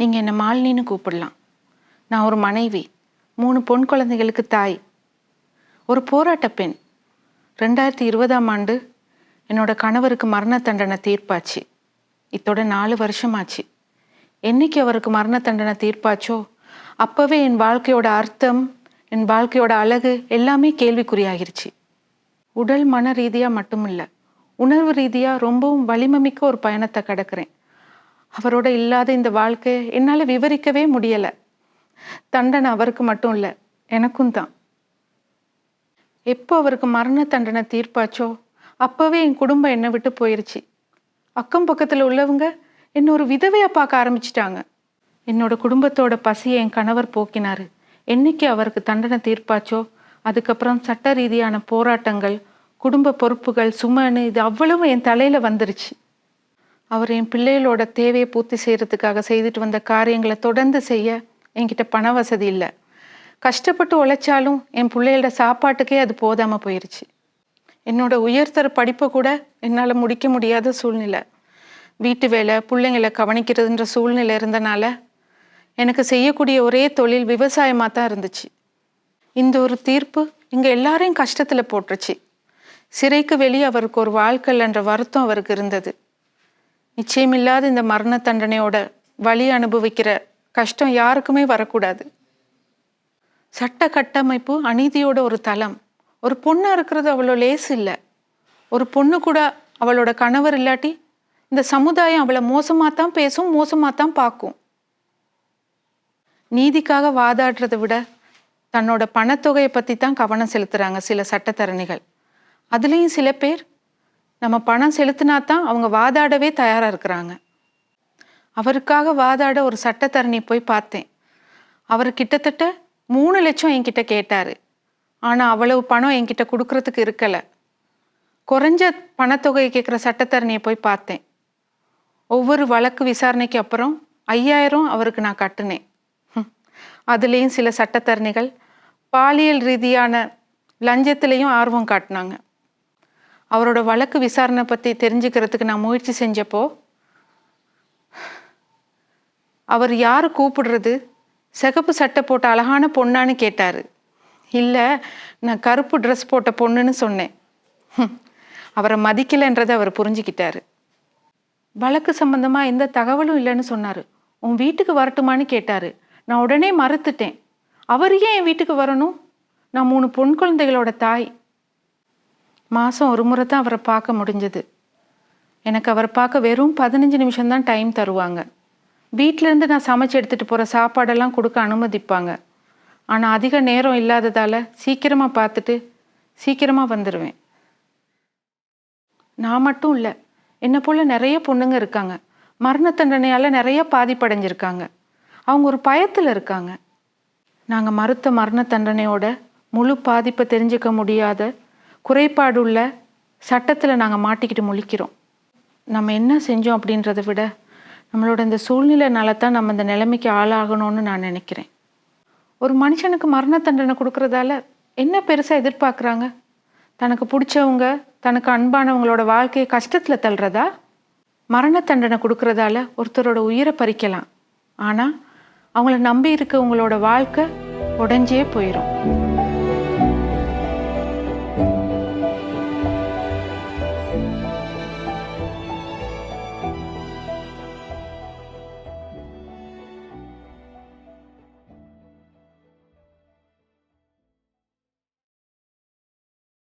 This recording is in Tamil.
நீங்கள் என்னை மாலினின்னு கூப்பிடலாம். நான் ஒரு மனைவி மூணு பொன் குழந்தைகளுக்கு தாய் ஒரு போராட்ட பெண். ரெண்டாயிரத்தி இருபதாம் ஆண்டு என்னோட கணவருக்கு மரண தண்டனை தீர்ப்பாச்சு. இத்தோட நாலு வருஷமாச்சு. என்னைக்கு அவருக்கு மரண தண்டனை தீர்ப்பாச்சோ அப்போவே என் வாழ்க்கையோட அர்த்தம் என் வாழ்க்கையோட அழகு எல்லாமே கேள்விக்குறியாகிருச்சு. உடல் மன ரீதியாக மட்டும் இல்லை உணர்வு ரீதியாக ரொம்பவும் வலிமமிக்க ஒரு பயணத்தை கடக்கிறேன். அவரோட இல்லாத இந்த வாழ்க்கையை என்னால் விவரிக்கவே முடியலை. தண்டனை அவருக்கு மட்டும் இல்லை எனக்கும் தான். எப்போ அவருக்கு மரண தண்டனை தீர்ப்பாச்சோ அப்போவே என் குடும்பம் என்னை விட்டு போயிருச்சு. அக்கம் பக்கத்தில் உள்ளவங்க என்னை ஒரு விதவையாக பார்க்க ஆரம்பிச்சிட்டாங்க. என்னோட குடும்பத்தோட பசியை என் கணவர் போக்கினார். என்னைக்கு அவருக்கு தண்டனை தீர்ப்பாச்சோ அதுக்கப்புறம் சட்ட ரீதியான போராட்டங்கள் குடும்ப பொறுப்புகள் சுமன்னு இது அவ்வளவும் என் தலையில் வந்துருச்சு. அவர் என் பிள்ளைகளோட தேவையை பூர்த்தி செய்கிறதுக்காக செய்துட்டு வந்த காரியங்களை தொடர்ந்து செய்ய என்கிட்ட பண வசதி இல்லை. கஷ்டப்பட்டு உழைச்சாலும் என் பிள்ளைகளோட சாப்பாட்டுக்கே அது போதாமல் போயிடுச்சு என்னோட உயர்தர படிப்பை கூட என்னால் முடிக்க முடியாத சூழ்நிலை. வீட்டு வேலை பிள்ளைங்களை கவனிக்கிறதுன்ற சூழ்நிலை இருந்தனால எனக்கு செய்யக்கூடிய ஒரே தொழில் விவசாயமாக தான் இருந்துச்சு. இந்த ஒரு தீர்ப்பு இங்கே எல்லாரையும் கஷ்டத்தில் போட்டுருச்சு. சிறைக்கு வெளியே அவருக்கு ஒரு வாழ்க்கை என்ற வருத்தம் அவருக்கு இருந்தது. நிச்சயமில்லாத இந்த மரண தண்டனையோட வழி அனுபவிக்கிற கஷ்டம் யாருக்குமே வரக்கூடாது. சட்ட கட்டமைப்பு அநீதியோட ஒரு தளம். ஒரு பொண்ணாக இருக்கிறது அவ்வளோ லேஸ் இல்லை. ஒரு பொண்ணு கூட அவளோட கணவர் இல்லாட்டி இந்த சமுதாயம் அவளை மோசமாக தான் பேசும் மோசமாக தான் பார்க்கும். நீதிக்காக வாதாடுறதை விட தன்னோட பணத்தொகையை பற்றி தான் கவனம் செலுத்துகிறாங்க சில சட்டத்தரணிகள். அதுலேயும் சில பேர் நம்ம பணம் செலுத்தினா தான் அவங்க வாதாடவே தயாராக இருக்கிறாங்க. அவருக்காக வாதாட ஒரு சட்டத்தரணி போய் பார்த்தேன். அவர் கிட்டத்தட்ட மூணு லட்சம் என்கிட்ட கேட்டார். ஆனால் அவ்வளவு பணம் என்கிட்ட கொடுக்கறதுக்கு இருக்கலை. குறைஞ்ச பணத்தொகையை கேட்குற சட்டத்தரணியை போய் பார்த்தேன். ஒவ்வொரு வழக்கு விசாரணைக்கு அப்புறம் ஐயாயிரம் அவருக்கு நான் கட்டினேன். அதுலேயும் சில சட்டத்தரணிகள் பாலியல் ரீதியான லஞ்சத்திலையும் ஆர்வம் காட்டினாங்க. அவரோட வழக்கு விசாரணை பற்றி தெரிஞ்சுக்கிறதுக்கு நான் முயற்சி செஞ்சப்போ அவர் யார் கூப்பிடுறது? சிகப்பு சட்டை போட்ட அழகான பொண்ணான்னு கேட்டார். இல்லை நான் கருப்பு ட்ரெஸ் போட்ட பொண்ணுன்னு சொன்னேன். அவரை மதிக்கலைன்றதை அவர் புரிஞ்சுக்கிட்டாரு. வழக்கு சம்பந்தமாக எந்த தகவலும் இல்லைன்னு சொன்னார். உன் வீட்டுக்கு வரட்டுமான்னு கேட்டார். நான் உடனே மறுத்துட்டேன். அவர் ஏன் என் வீட்டுக்கு வரணும்? நான் மூணு பொன் குழந்தைகளோட தாய். மாதம் ஒரு முறை தான் அவரை பார்க்க முடிஞ்சது. எனக்கு அவரை பார்க்க வெறும் பதினஞ்சு நிமிஷம்தான் டைம் தருவாங்க. வீட்டிலேருந்து நான் சமைச்சு எடுத்துகிட்டு போகிற சாப்பாடெல்லாம் கொடுக்க அனுமதிப்பாங்க. ஆனால் அதிக நேரம் இல்லாததால் சீக்கிரமாக பார்த்துட்டு சீக்கிரமாக வந்துடுவேன் நான் மட்டும் இல்லை என்னை போல் நிறைய பொண்ணுங்க இருக்காங்க. மரண தண்டனையால் நிறைய பாதிப்படைஞ்சிருக்காங்க. அவங்க ஒரு பயத்தில் இருக்காங்க. நாங்கள் மறுத்த மரண தண்டனையோட முழு பாதிப்பை தெரிஞ்சுக்க முடியாத குறைபாடுள்ள சட்டத்தில் நாங்கள் மாட்டிக்கிட்டு முழிக்கிறோம். நம்ம என்ன செஞ்சோம் அப்படின்றத விட நம்மளோட இந்த சூழ்நிலைனால தான் நம்ம இந்த நிலைமைக்கு ஆளாகணும்னு நான் நினைக்கிறேன். ஒரு மனுஷனுக்கு மரண தண்டனை கொடுக்கறதால என்ன பெருசாக எதிர்பார்க்குறாங்க? தனக்கு பிடிச்சவங்க தனக்கு அன்பானவங்களோட வாழ்க்கையை கஷ்டத்தில் தள்ளுறதா? மரண தண்டனை கொடுக்கறதால ஒருத்தரோட உயிரை பறிக்கலாம். ஆனால் அவங்கள நம்பி இருக்கவங்களோட வாழ்க்கை உடஞ்சே போயிடும்